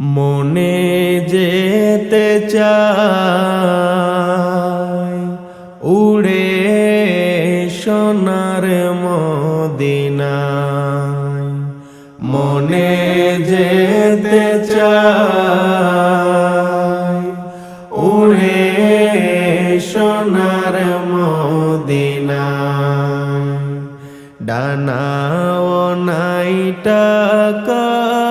মনে যেতে চাই। উড়ে সোনার মদিনায় মনে যেতে চাই। উড়ে সোনার মদিনায় ডানাও নাই টাকাও নাই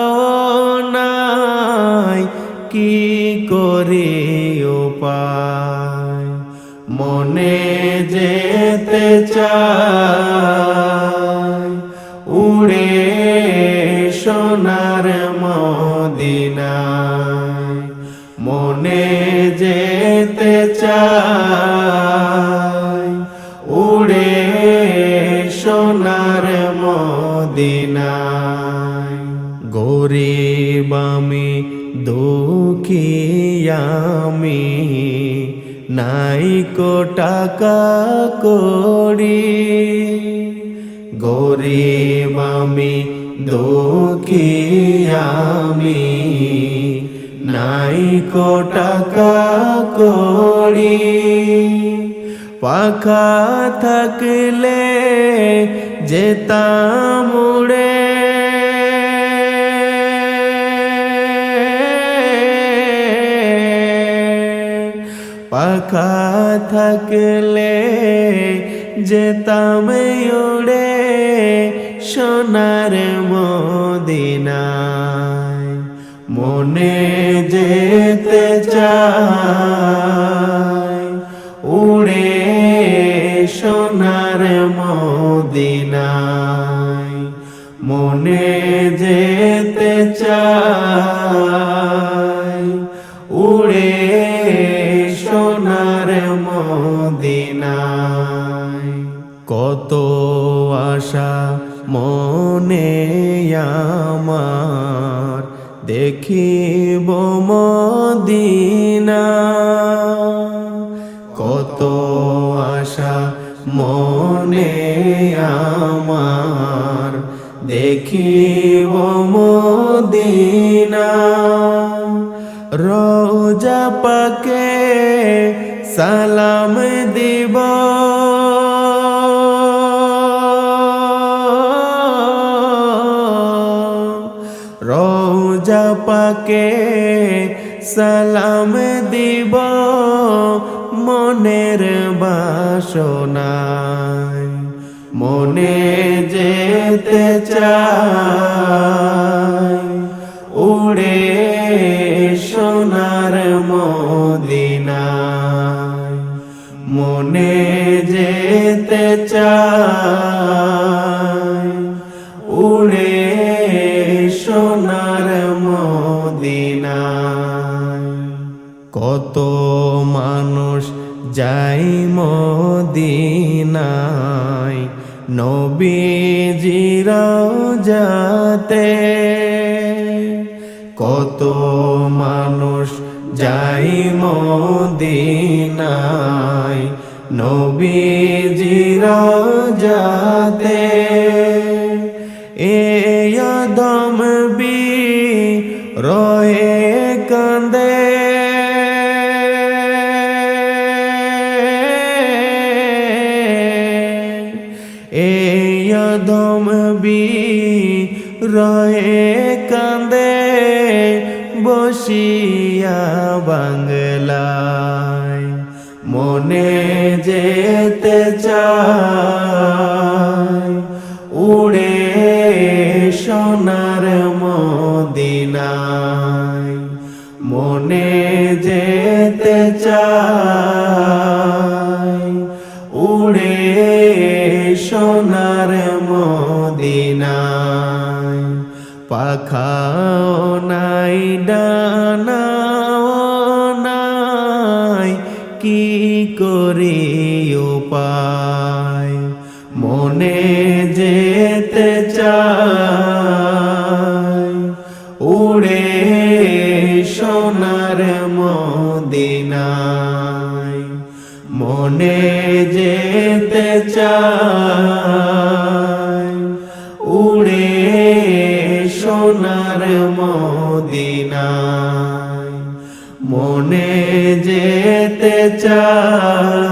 কি করি উপায়? মনে যেতে চাই উড়ে সোনার মদিনায়। মনে যেতে চাই উড়ে সোনার মদিনায়। গরিব আমি নাই টাকা করি। গরিব আমি, দুঃখী আমি নাই টাকা করি। পাখা থাকলে যেতাম উড়ে। পাখা থাকলে যেতাম উড়ে সোনার মদিনায়। মনে যেতে চাই উড়ে সোনার মদিনায়। মনে যেতে কত আশা মনে আমার। দেখিব মদিনা। কত আশা মনে আমার। দেখিব মদিনা। রোজা পাকে সালাম পাকে সালাম দিব মনের বাসনায়। মনে যেতে চাই উড়ে সোনার মদিনায়। মনে যেতে চাই কত মানুষ যাই মদিনায়, নবীজির যাতে কত মানুষ যাই মদিনায়, নবীজির যাতে এ দম বি রয়ে রয়ে কান্দে বসিয়া বাংলায়। মনে যেতে চায় উড়ে সোনার মদিনায়। মনে যেতে চায় মদিনায় পাখাও নাই, ডানাও নাই, কি করি উপায়? মনে যেতে চাই, উড়ে সোনার মদিনায়। মনে যেতে চাই মদিনায়। মনে যেতে চাই